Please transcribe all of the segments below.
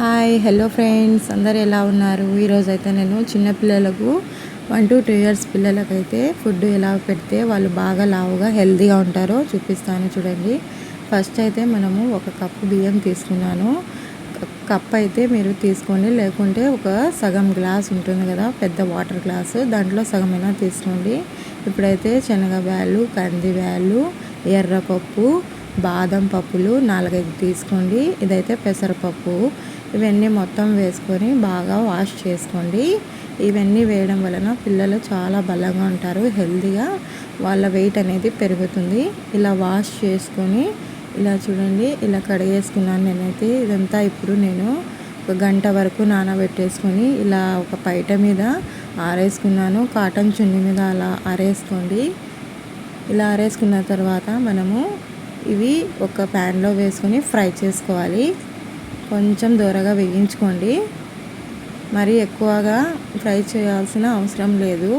Hi hello friends అందరు ఎలా ఉన్నారు? ఈరోజు అయితే నేను చిన్నపిల్లలకు వన్ టు టూ ఇయర్స్ పిల్లలకైతే ఫుడ్ ఎలా పెడితే వాళ్ళు బాగా లావుగా హెల్తీగా ఉంటారో చూపిస్తాను చూడండి. ఫస్ట్ అయితే మనము ఒక కప్పు బియ్యం తీసుకున్నాను. కప్ అయితే మీరు తీసుకోండి. లేకుంటే ఒక సగం గ్లాస్ ఉంటుంది కదా పెద్ద వాటర్ గ్లాసు దాంట్లో సగమైనా తీసుకోండి. ఇప్పుడైతే శనగబ్యాలు కందిబ్యాలు ఎర్రపప్పు బాదం పప్పులు నాలుగైదు తీసుకోండి. ఇదైతే పెసరపప్పు. ఇవన్నీ మొత్తం వేసుకొని బాగా వాష్ చేసుకోండి. ఇవన్నీ వేయడం వలన పిల్లలు చాలా బలంగా ఉంటారు హెల్తీగా వాళ్ళ వెయిట్ అనేది పెరుగుతుంది. ఇలా వాష్ చేసుకొని ఇలా చూడండి ఇలా కడిగేసుకున్నాను నేనైతే. ఇదంతా ఇప్పుడు నేను ఒక గంట వరకు నానబెట్టేసుకొని ఇలా ఒక పైట మీద ఆరేసుకున్నాను. కాటన్ చున్నీ మీద అలా ఆరేసుకోండి. ఇలా ఆరేసుకున్న తర్వాత మనము ఇవి ఒక ప్యాన్లో వేసుకొని ఫ్రై చేసుకోవాలి. కొంచెం దూరగా వేయించుకోండి. మరి ఎక్కువగా ఫ్రై చేయాల్సిన అవసరం లేదు.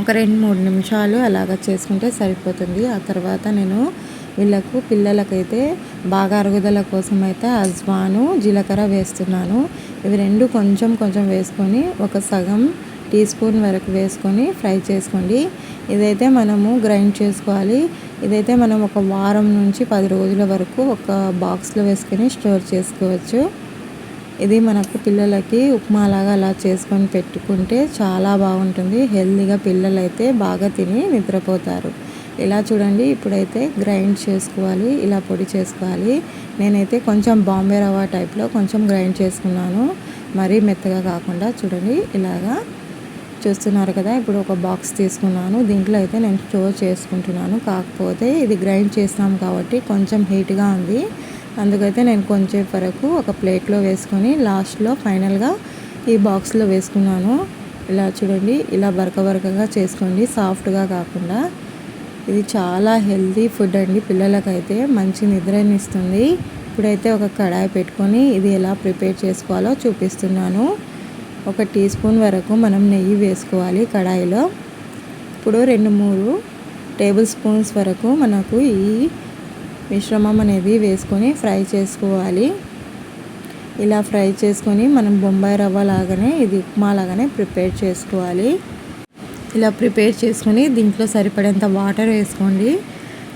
ఒక రెండు మూడు నిమిషాలు అలాగ చేసుకుంటే సరిపోతుంది. ఆ తర్వాత నేను వీళ్ళకు పిల్లలకైతే బాగా అరుగుదల కోసం అయితే అజ్వాను జీలకర్ర వేస్తున్నాను. ఇవి రెండు కొంచెం కొంచెం వేసుకొని ఒక సగం టీ స్పూన్ వరకు వేసుకొని ఫ్రై చేసుకోండి. ఇదైతే మనము గ్రైండ్ చేసుకోవాలి. ఇదైతే మనం ఒక వారం నుంచి పది రోజుల వరకు ఒక బాక్స్లో వేసుకొని స్టోర్ చేసుకోవచ్చు. ఇది మనకు పిల్లలకి ఉప్మా లాగా అలా చేసుకొని పెట్టుకుంటే చాలా బాగుంటుంది. హెల్తీగా పిల్లలు అయితే బాగా తిని నిద్రపోతారు. ఇలా చూడండి ఇప్పుడైతే గ్రైండ్ చేసుకోవాలి ఇలా పొడి చేసుకోవాలి. నేనైతే కొంచెం బాంబే రవ్వ టైప్లో కొంచెం గ్రైండ్ చేసుకున్నాను. మరీ మెత్తగా కాకుండా చూడండి ఇలాగా చూస్తున్నారు కదా ఇప్పుడు ఒక బాక్స్ తీసుకున్నాను. దీంట్లో అయితే నేను స్టోర్ చేసుకుంటున్నాను. కాకపోతే ఇది గ్రైండ్ చేసినాం కాబట్టి కొంచెం హీట్గా ఉంది. అందుకైతే నేను కొంచెం వరకు ఒక ప్లేట్లో వేసుకొని లాస్ట్లో ఫైనల్గా ఈ బాక్స్లో వేసుకున్నాను. ఇలా చూడండి ఇలా బరక బరకగా చేసుకోండి. సాఫ్ట్గా కాకుండా. ఇది చాలా హెల్తీ ఫుడ్ అండి. పిల్లలకైతే మంచి నిద్రనిస్తుంది. ఇప్పుడైతే ఒక కడాయి పెట్టుకొని ఇది ఎలా ప్రిపేర్ చేసుకోవాలో చూపిస్తున్నాను. ఒక టీ స్పూన్ వరకు మనం నెయ్యి వేసుకోవాలి కడాయిలో. ఇప్పుడు రెండు మూడు టేబుల్ స్పూన్స్ వరకు మనకు ఈ మిశ్రమం అనేది వేసుకొని ఫ్రై చేసుకోవాలి. ఇలా ఫ్రై చేసుకొని మనం బొంబాయి రవ్వ లాగానే ఇది ఉప్మా లాగానే ప్రిపేర్ చేసుకోవాలి. ఇలా ప్రిపేర్ చేసుకొని దీంట్లో సరిపడేంత వాటర్ వేసుకోండి.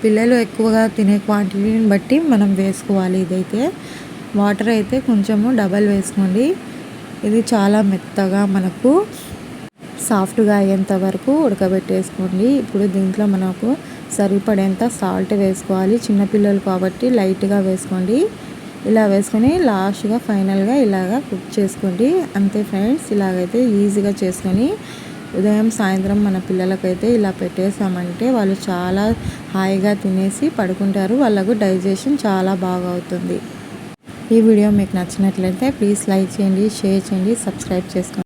పిల్లలు ఎక్కువగా తినే క్వాంటిటీని బట్టి మనం వేసుకోవాలి ఇదైతే. వాటర్ అయితే కొంచెము డబల్ వేసుకోండి. ఇది చాలా మెత్తగా మనకు సాఫ్ట్గా అయ్యేంత వరకు ఉడకబెట్టేసుకోండి. ఇప్పుడు దీంట్లో మనకు సరిపడేంత సాల్ట్ వేసుకోవాలి. చిన్నపిల్లలు కాబట్టి లైట్గా వేసుకోండి. ఇలా వేసుకొని లాస్ట్గా ఫైనల్గా ఇలాగా కుక్ చేసుకోండి. అంతే ఫ్రెండ్స్ ఇలాగైతే ఈజీగా చేసుకొని ఉదయం సాయంత్రం మన పిల్లలకైతే ఇలా పెట్టేసామంటే వాళ్ళు చాలా హాయిగా తినేసి పడుకుంటారు. వాళ్ళకు డైజెషన్ చాలా బాగా అవుతుంది. ఈ వీడియో మీకు నచ్చినట్లయితే ప్లీజ్ లైక్ చేయండి షేర్ చేయండి సబ్స్క్రైబ్ చేసుకోండి.